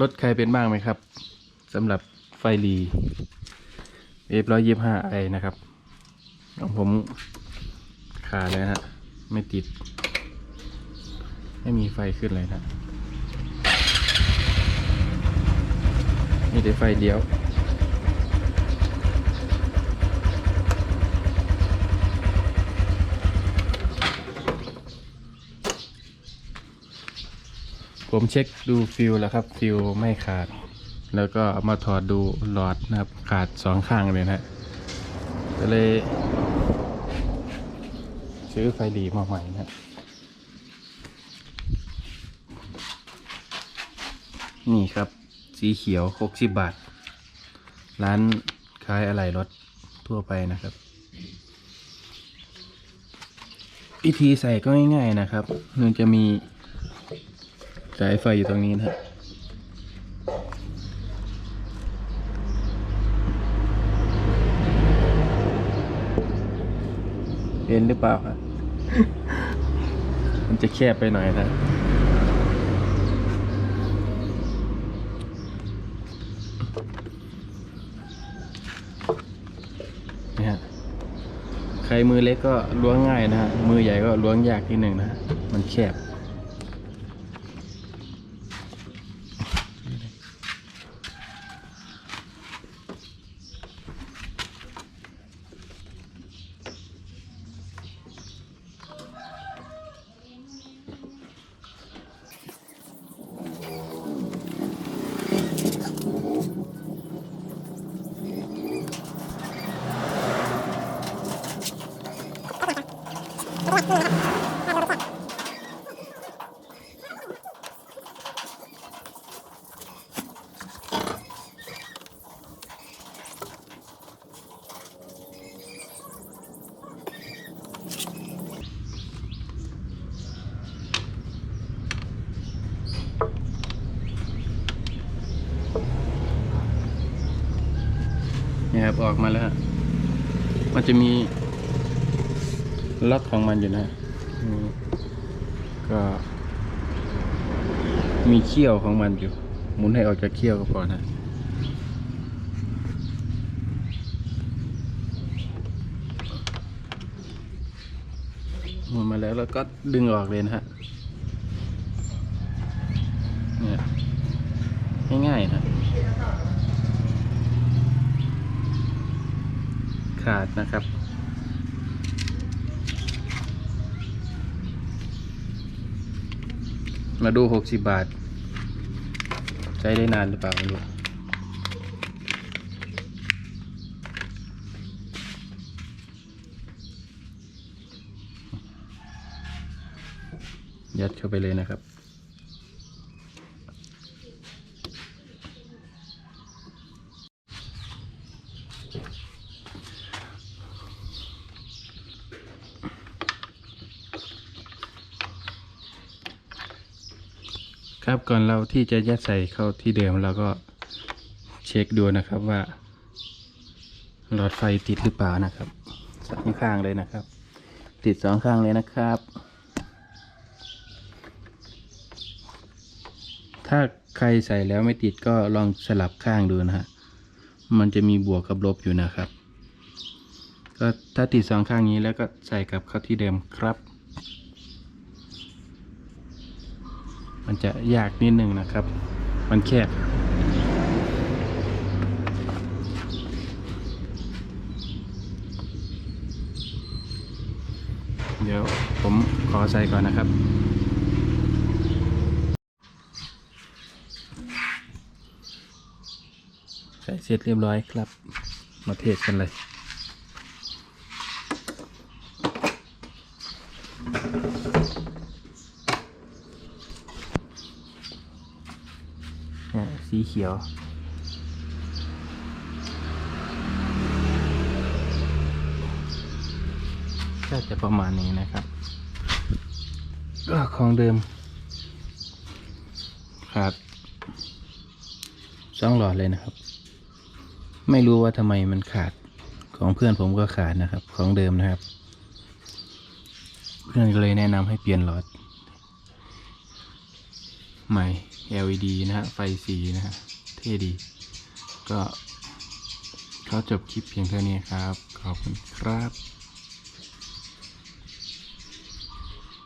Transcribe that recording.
รถใครเป็นบ้างไหมครับสำหรับไฟรีเอฟร้อยยี่ห้าไอนะครับของผมขาดเลยฮะ ไม่ติด ไม่มีไฟขึ้นเลยนะมีแต่ไฟเดียว ผมเช็คดูฟิลแล้วครับ ฟิลไม่ขาด แล้วก็เอามาถอดดูหลอดนะครับ ขาดสองข้างเลยนะฮะก็เลย ซื้อไฟดีมาใหม่นะนี่ครับ สีเขียวหกสิบบาท ร้านขายอะไหล่รถทั่วไปนะครับวิธีใส่ก็ง่ายๆนะครับมันจะมี สายไฟอยู่ตรงนี้นะฮะเห็นหรือเปล่าครับมันจะแคบไปหน่อยนะนี่ฮะใครมือเล็กก็ล้วงง่ายนะฮะ มือใหญ่ก็ล้วงยากทีหนึ่งนะฮะมันแคบ นี่ครับออกมาแล้ว มันจะมีล็อกของมันอยู่นะก็ มีเขี้ยวของมันอยู่ หมุนให้ออกจากเขี้ยวก็พอนะหมุนมาแล้วแล้วก็ดึงออกเลยนะฮะเนี่ยง่ายๆนะ ขาดนะครับ มาดูหกสิบบาท ใช้ได้นานหรือเปล่าไม่รู้ยัดเข้าไปเลยนะครับ ครับก่อนเราที่จะยัดใส่เข้าที่เดิมเราก็เช็คดูนะครับว่า หลอดไฟติดหรือเปล่านะครับสองข้างเลยนะครับ ติดสองข้างเลยนะครับ ถ้าใครใส่แล้วไม่ติดก็ลองสลับข้างดูนะฮะมันจะมีบวกกับลบอยู่นะครับ ก็ถ้าติดสองข้างนี้แล้วก็ใส่กลับเข้าที่เดิมครับ มันจะยากนิดนึงนะครับ มันแคบเดี๋ยวผมขอใส่ก่อนนะครับ ใส่เสร็จเรียบร้อยครับ มาเทสกันเลย เนี่ย สีเขียว ก็จะประมาณนี้นะครับก็ของเดิมขาดสองหลอดเลยนะครับ ไม่รู้ว่าทำไมมันขาดของเพื่อนผมก็ขาดนะครับ ของเดิมนะครับ เพื่อนก็เลยแนะนำให้เปลี่ยนหลอด ใหม่ LED นะฮะ ไฟสีนะฮะ เท่ดี ก็เขาจบคลิปเพียงเท่านี้ครับ ขอบคุณครับ